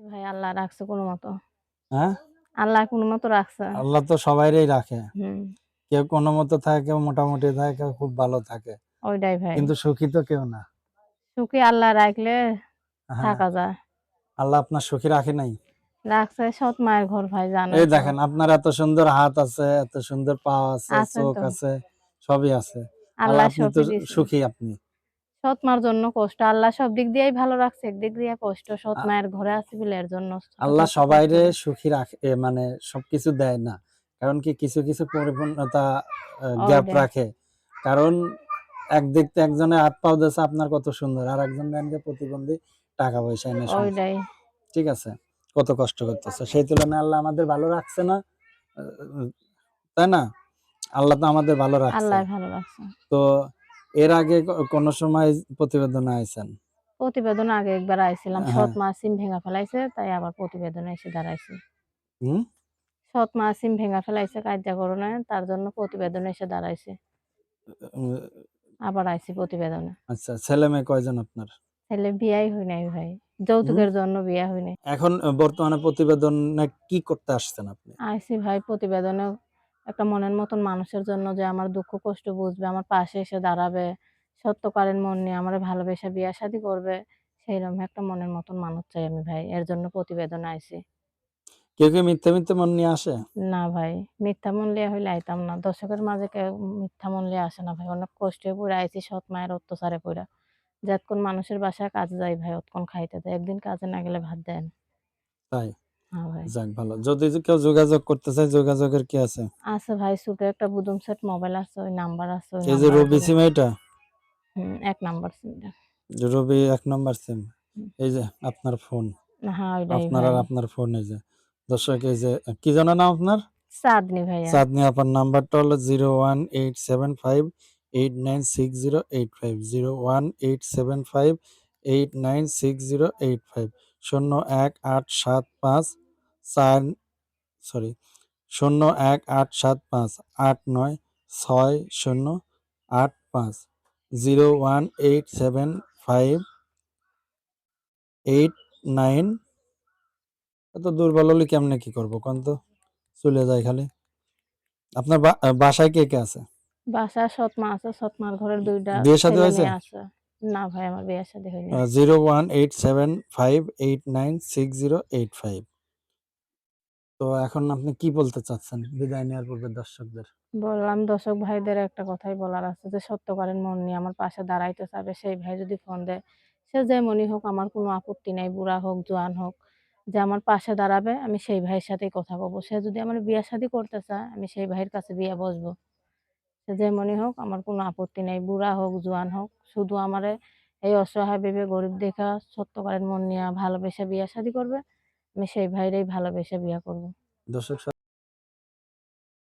ভাই আল্লাহ রাখছে কোনো মতো। হ্যাঁ? আল্লাহ কোনো মতো রাখছে। আল্লাহ তো সবাইরই রাখে। কেউ কোনো মতো থাকে কেউ মোটামুটি থাকে কেউ খুব ভালো থাকে। ওইটাই ভাই। কিন্তু সুখী তো কেউ না। সুখী আল্লাহ রাখলে হ্যাঁ। থাকা যায়। আল্লাহ আপনার সুখী রাখে নাই? রাখছে সৎ মায়ের ঘর ভাই জানো এই দেখেন আপনার এত সুন্দর হাত আছে এত সুন্দর পা আছে চোখ আছে সবই আছে। আল্লাহ। সুখী আপনি। সৎ মার জন্য কষ্ট। আল্লাহ সব দিক দিয়েই ভালো রাখছে একদিক দিয়ে কষ্ট সৎ মায়ের ঘরে আছে বলে এর জন্য আল্লাহ সবাইরে সুখী রাখে মানে সবকিছু দেয় না। কারণ কি কিছু কিছু পরিপূর্ণতা গ্যাপ রাখে। কারণ একজনে হাত পাও দিয়েছে আপনার কত সুন্দর। আর একজন ব্যাংকে প্রতিবন্ধী টাকা পয়সা এনে ঠিক আছে? কত কষ্ট করতেছে। সেই তুলনায় আল্লাহ আমাদের ভালো রাখছে না তাই না? আল্লাহ তো আমাদের ভালো রাখছে। আল্লাহ ভালো রাখছে। তো এর আগে কোনো সময় প্রতিবেদন আইছেন? প্রতিবেদন আগে একবার আইছিলাম। হ্যাঁ। সৎ মা সিম ভেঙা ফেলাইছে তাই আবার প্রতিবেদনে এসে দাঁড়াইছি। হুম? সৎ মা সিম ভেঙা ফেলাইছে কার্যকরণে তার জন্য প্রতিবেদনে এসে দাঁড়াইছে। আবার আইছি প্রতিবেদনে। আচ্ছা ছেলে মেয়ে কয়জন আপনার? ছেলে বিয়াই হই নাই ভাই। যৌতুকের জন্য বিয়া হই নাই। এখন বর্তমানে প্রতিবেদনে কি করতে আসছেন আপনি? আইছি ভাই প্রতিবেদনে একটা মনের মতন মানুষের জন্য যে আমার দুঃখ কষ্ট বুঝবে আমার পাশে এসে দাঁড়াবে সত্যকারের মন নিয়ে আমার ভালোবেসে বিয়া শাদি করবে সেইরকম একটা মনের মতন মানুষ চাই আমি ভাই এর জন্য প্রতিবেদন আইছি। কেউ কেউ মিথ্যা মিথ্যা মন নিয়ে আসে? না ভাই মিথ্যা মন লিয়া হইলে আইতাম না দর্শকের মাঝে কেউ মিথ্যা মন লিয়ে আসে না ভাই অনেক কষ্টে পড়ে আইছি সৎ মায়ের অত্যাচারে পড়া। যতক্ষণ মানুষের বাসায় কাজে যাই ভাই অতক্ষণ খাইতে দেয় একদিন কাজে না গেলে ভাত দেন তাই? হ্যাঁ ভাই যাক ভালো। যদি কেউ যোগাযোগ করতে চায় যোগাযোগের কি আছে? আছে ভাই ছোট একটা বুদুম সেট মোবাইল আছে ওই নাম্বার আছে এই যে রবি সিম এটা এক নাম্বার সিমটা রবি এক নম্বর সিম এই যে আপনার ফোন হ্যাঁ আপনার আর আপনার ফোন এই যে। দর্শক এই যে কি জানা নাম আপনার? চাঁদনি ভাইয়া। চাঁদনি আপনার নাম্বারটা হলো zero one eight seven five eight nine six zero eight five zero one eight seven five eight nine six zero eight five শূন্য এক আট সাত পাঁচ চার সরি শূন্য এক আট সাত পাঁচ আট নয় ছয় শূন্য আট পাঁচ zero one eight seven five eight nine. এত দুর্বল হলে কেমনে কি করব কোন তো? চলে যায় খালি। আপনার বাসায় কে কে আছে? বাসা সৎ মা আছে সৎ মার ঘরের দুইটা বিয়ে ছেলে হয়েছে? না ভাই আমার বিয়ে শাদী হয়নি। Zero one eight seven five eight nine six zero eight five তো এখন আপনি কি বলতে চাচ্ছেন বিদায় নেওয়ার পূর্বে দর্শকদের? বললাম দর্শক ভাইদের একটা কথাই বলার আছে যে সত্যকারের মন নিয়ে আমার পাশে দাঁড়াইতে চাবে সেই ভাই যদি ফোন দেয় সে যেমনই হোক আমার কোনো আপত্তি নাই বুড়া হোক জোয়ান হোক যে আমার পাশে দাঁড়াবে আমি সেই ভাইয়ের সাথেই কথা বলব। সে যদি আমার বিয়ে শাদী করতে চায় আমি সেই ভাইয়ের কাছে বিয়ে বসবো। সে যেমনই হোক, আমার কোনো আপত্তি নেই। বুড়া হোক, জোয়ান হোক, শুধু আমারে এই অসহায় ভেবে গরিব দেখা, সত্যকারের মন নিয়ে ভালোবেসে বিয়া শাদি করবে, আমি সেই ভাইরেই ভালোবেসে বিয়া করব। দর্শক